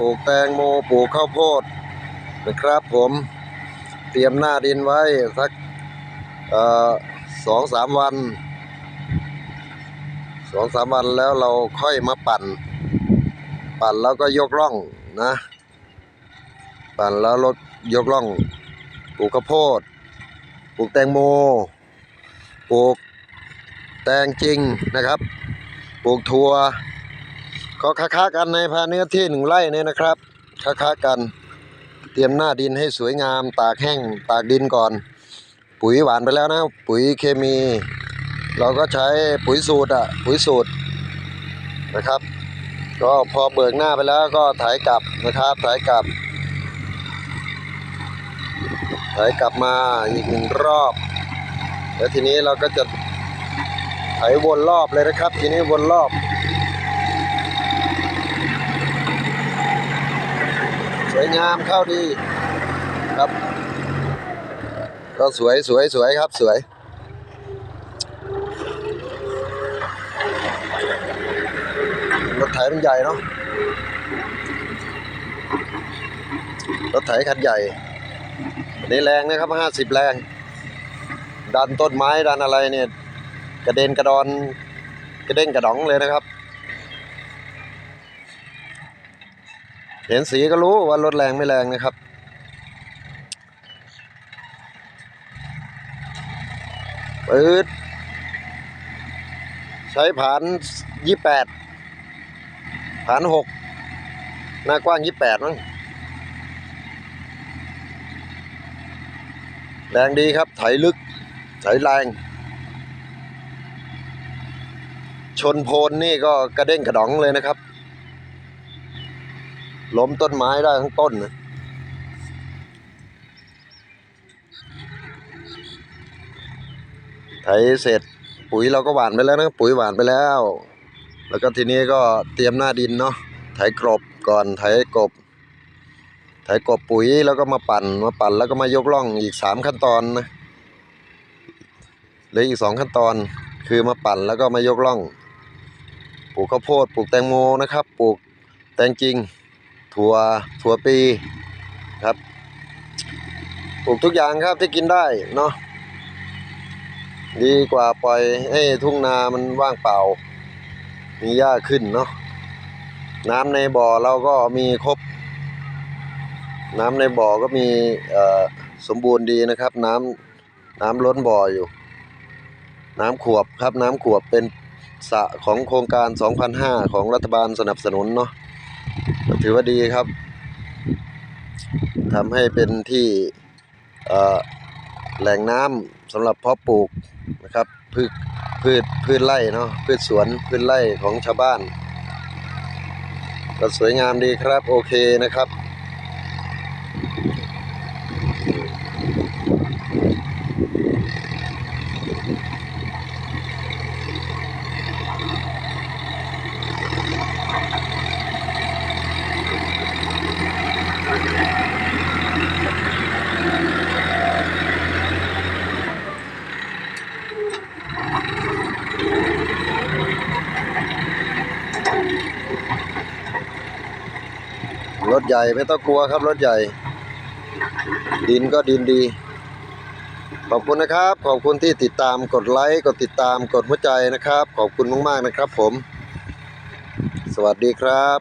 ปลูกแตงโมปลูกข้าวโพดนะครับผมเตรียมหน้าดินไว้สักสองสามวันสองสามวันแล้วเราค่อยมาปั่น ปั่นแล้วก็ยกร่องนะ ปั่นแล้วลดยกร่องปลูกข้าวโพดปลูกแตงโมปลูกแตงจริงนะครับปลูกถั่ว ก็ค้าๆกันในภาเนื้อที่หนึ่งไร่เนี่ยนะครับค้าๆกันเตรียมหน้าดินให้สวยงาม ตากแห้ง ตากดินก่อน ปุ๋ยหวานไปแล้วนะ ปุ๋ยเคมี เราก็ใช้ปุ๋ยสูตรอะปุ๋ยสูตรนะครับ ก็พอเบิกหน้าไปแล้วก็ถ่ายกลับนะครับถ่ายกลับถ่ายกลับมาอีกหนึ่งรอบ แล้วทีนี้เราก็จะไถวนรอบเลยนะครับ ทีนี้วนรอบ สวยงามเข้าดีครับ ก็สวยสวยสวยครับสวยรถไถมันใหญ่เนาะรถไถคันใหญ่อันนี้แรงนะครับห้าสิบแรง ดันต้นไม้ดันอะไรเนี่ย กระเด็นกระดอน กระเด้งกระดองเลยนะครับ เห็นสีก็รู้ว่ารถแรงไม่แรงนะครับ ปืดใช้ผานยี่แปดผานหกหน้ากว้างยี่แปดมั้งแรงดีครับ ไถลึก ไถแรง ชนโพนนี่ก็กระเด้งกระดองเลยนะครับ ล้มต้นไม้ได้ทั้งต้นนะไถเสร็จปุ๋ยเราก็หวานไปแล้วนะปุ๋ยหวานไปแล้ว แล้วก็ทีนี้ก็เตรียมหน้าดินเนาะไถกรบก่อนไถกบไถกบปุ๋ยแล้วก็มาปั่นมาปั่นแล้วก็มายกล่องอีกสามขั้นตอนนะเหลืออีกสองขั้นตอนคือมาปั่นแล้วก็มายกล่อง ปลูกข้าวโพดปลูกแตงโมนะครับ ปลูกแตงจริง ถั่วถั่วปีครับปลูกทุกอย่างครับที่กินได้เนาะดีกว่าปล่อยให้ทุ่งนามันว่างเปล่า มีหญ้าขึ้นเนาะน้ำในบ่อเราก็มีครบ น้ำในบ่อก็มีสมบูรณ์ดีนะครับ น้ำน้ำล้นบ่ออยู่ น้ำขวบครับน้ำขวบเป็นสะของโครงการ 2005 ของรัฐบาลสนับสนุนเนาะ ถือว่าดีครับทำให้เป็นที่แหล่งน้ำสำหรับเพาะปลูกนะครับพืชพืชพืชไร่เนาะพืชสวนพืชไร่ของชาวบ้าน ก็สวยงามดีครับโอเคนะครับ ถใหญ่ไม่ต้องกลัวครับรถใหญ่ ดินก็ดินดี ขอบคุณนะครับ ขอบคุณที่ติดตามกดไลค์กดติดตามกดหัวใจนะครับ ขอบคุณมากๆนะครับผม สวัสดีครับ